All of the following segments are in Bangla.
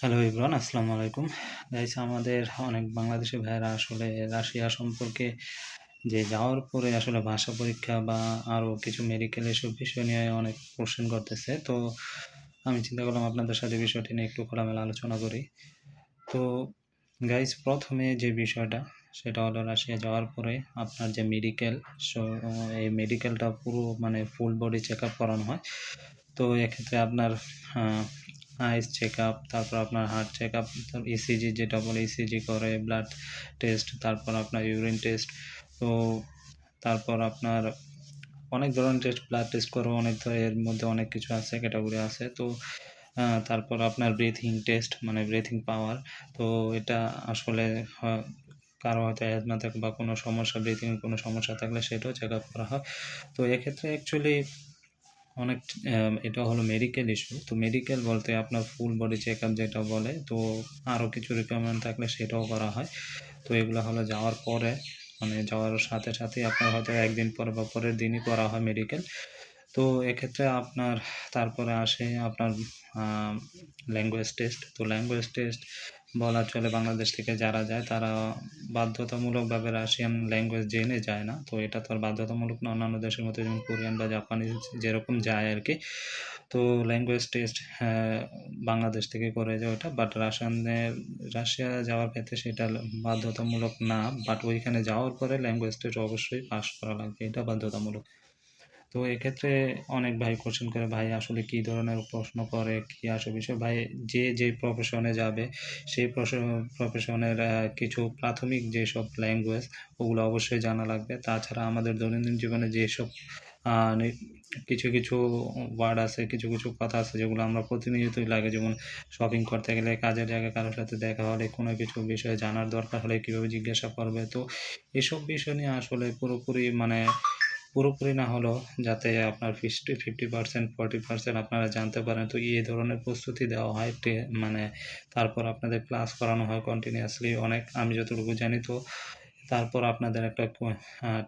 হ্যালো ইব্রান আসসালামু আলাইকুম গাইস আমাদের অনেক বাংলাদেশি ভাইয়েরা আসলে রাশিয়া সম্পর্কে যে যাওয়ার পরে আসলে ভাষা পরীক্ষা বা আরও কিছু মেডিকেল এসব বিষয় নিয়ে অনেক কোশ্চেন করতেছে। তো আমি চিন্তা করলাম আপনাদের সাথে বিষয়টি নিয়ে একটু খোলামেলা আলোচনা করি। তো গাইস প্রথমে যে বিষয়টা, সেটা হলো রাশিয়া যাওয়ার পরে আপনার যে মেডিকেল সো এই মেডিকেলটা পুরো মানে ফুল বডি চেক আপ করানো হয়। তো এক্ষেত্রে আপনার আইস চেক আপ তারপর আপনার হার্ট চেক আপ ইসিজি যেটা বলে ইসিজি করে ব্লাড টেস্ট তারপর আপনার ইউরিন টেস্ট তো তারপর আপনার অনেক ধরনের টেস্ট ব্লাড টেস্ট করে অনেক এর মধ্যে অনেক কিছু আছে ক্যাটাগরি আছে, তো তারপর আপনার ব্রিথিং টেস্ট মানে ব্রিথিং পাওয়ার তো এটা আসলে কারও হয়তো অ্যাজমা থাকে বা কোনো সমস্যা ব্রিথিং কোনো সমস্যা থাকলে সেটাও চেক আপ করা হয়। তো এক্ষেত্রে অ্যাকচুয়ালি অনেক এটা হলো মেডিকেল ইস্যু তো মেডিকেল বলতে আপনার ফুল বডি চেক আপ যেটা বলে, তো আরও কিছু রিকোয়ারমেন্ট থাকলে সেটাও করা হয়। তো এগুলো হলো যাওয়ার পরে মানে যাওয়ার সাথে সাথে আপনার হয়তো একদিন পরে বা পরের দিনই করা হয় মেডিকেল তো এক্ষেত্রে আপনার, তারপরে আসে আপনার ল্যাঙ্গুয়েজ টেস্ট তো ল্যাঙ্গুয়েজ টেস্ট বলা চলে বাংলাদেশ থেকে যারা যায়, তারা বাধ্যতামূলকভাবে রাশিয়ান ল্যাঙ্গুয়েজ জেনে যায় না। তো এটা তো আর বাধ্যতামূলক না, অন্যান্য দেশের মতো যেমন কোরিয়ান বা জাপানিজ যেরকম যায় আর কি। তো ল্যাঙ্গুয়েজ টেস্ট বাংলাদেশ থেকে করে যায় ওটা বাট রাশিয়ানের রাশিয়া যাওয়ার ক্ষেত্রে সেটা বাধ্যতামূলক না বাট ওইখানে যাওয়ার পরে ল্যাঙ্গুয়েজ টেস্ট অবশ্যই পাস করা লাগবে, এটা বাধ্যতামূলক। তো এক্ষেত্রে অনেক ভাই কোশ্চেন করে, ভাই, আসলে কী ধরনের প্রশ্ন করে, কী আসে বিষয়? ভাই, যে যে প্রফেশনে যাবে, সেই প্রফেশনের কিছু প্রাথমিক যেসব ল্যাঙ্গুয়েজ ওগুলো অবশ্যই জানা লাগবে। তাছাড়া আমাদের দৈনন্দিন জীবনে যেসব কিছু কিছু ওয়ার্ড আছে, কিছু কিছু কথা আছে, যেগুলো আমরা প্রতিনিয়তই লাগে, যেমন শপিং করতে গেলে কাজের জায়গায় কারোর সাথে দেখা হলে কোনো কিছু বিষয়ে জানার দরকার হলে কীভাবে জিজ্ঞাসা করবে? তো এসব বিষয় নিয়ে আসলে পুরোপুরি মানে পুরোপুরি না হলেও যাতে আপনার fifty fifty percent forty percent আপনারা জানতে পারেন, তো এই ধরনের প্রস্তুতি দেওয়া হয় মানে তারপর আপনাদের ক্লাস করানো হয় কন্টিনিউয়াসলি অনেক, আমি যতটুকু জানি তো, তারপর আপনাদের একটা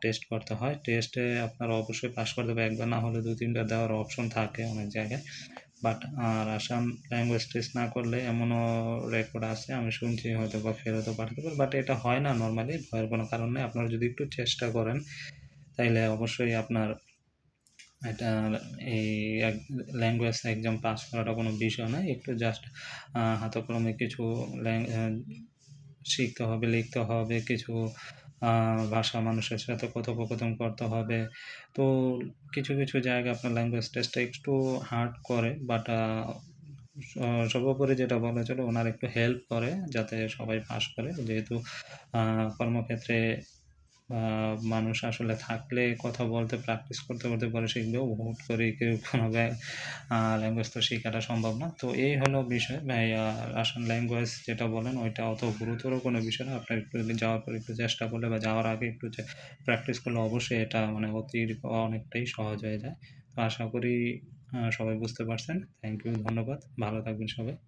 টেস্ট করতে হয়। টেস্টে আপনারা অবশ্যই পাস করতে হবে একবার না হলে দু তিনবার দেওয়ার অপশন থাকে অনেক জায়গায়। বাট আর আসাম ল্যাঙ্গুয়েজ টেস্ট না করলে এমনও রেকর্ড আছে, আমি শুনছি হয়তো বা ফেরতও পাঠাতে পারে বাট এটা হয় না নর্মালি ভয়ের কোনো কারণ নেই। আপনারা যদি একটু চেষ্টা করেন তাইলে অবশ্যই আপনার এটা এই ল্যাঙ্গুয়েজ এক্সাম পাস করাটা কোনো বিষয় নয় একটু জাস্ট হাতকলমে কিছু শিখতে হবে, লিখতে হবে, কিছু ভাষা মানুষের সাথে কথোপকথন করতে হবে। তো কিছু কিছু জায়গায় আপনার ল্যাঙ্গুয়েজ টেস্টটা একটু হার্ড করে বাট সর্বোপরি যেটা বলা চলে, ওনার একটু হেল্প করে, যাতে সবাই পাস করে। যেহেতু কর্মক্ষেত্রে মানুষ আসলে থাকলে কথা বলতে প্র্যাকটিস করতে করতে পরে শিখবে হুট করে কেউ কোনো ল্যাঙ্গুয়েজ তো শেখাটা সম্ভব না। তো এই হলো বিষয়। রাশিয়ান ল্যাঙ্গুয়েজ যেটা বলেন, ওইটা অত গুরুতর কোনো বিষয় না। আপনার একটু যাওয়ার পর একটু চেষ্টা করলে বা যাওয়ার আগে একটু প্র্যাকটিস করলে অবশ্যই এটা মানে অতিরিক্ত অনেকটাই সহজ হয়ে যায়। তো আশা করি সবাই বুঝতে পারছেন। থ্যাংক ইউ ধন্যবাদ। ভালো থাকবেন সবাই।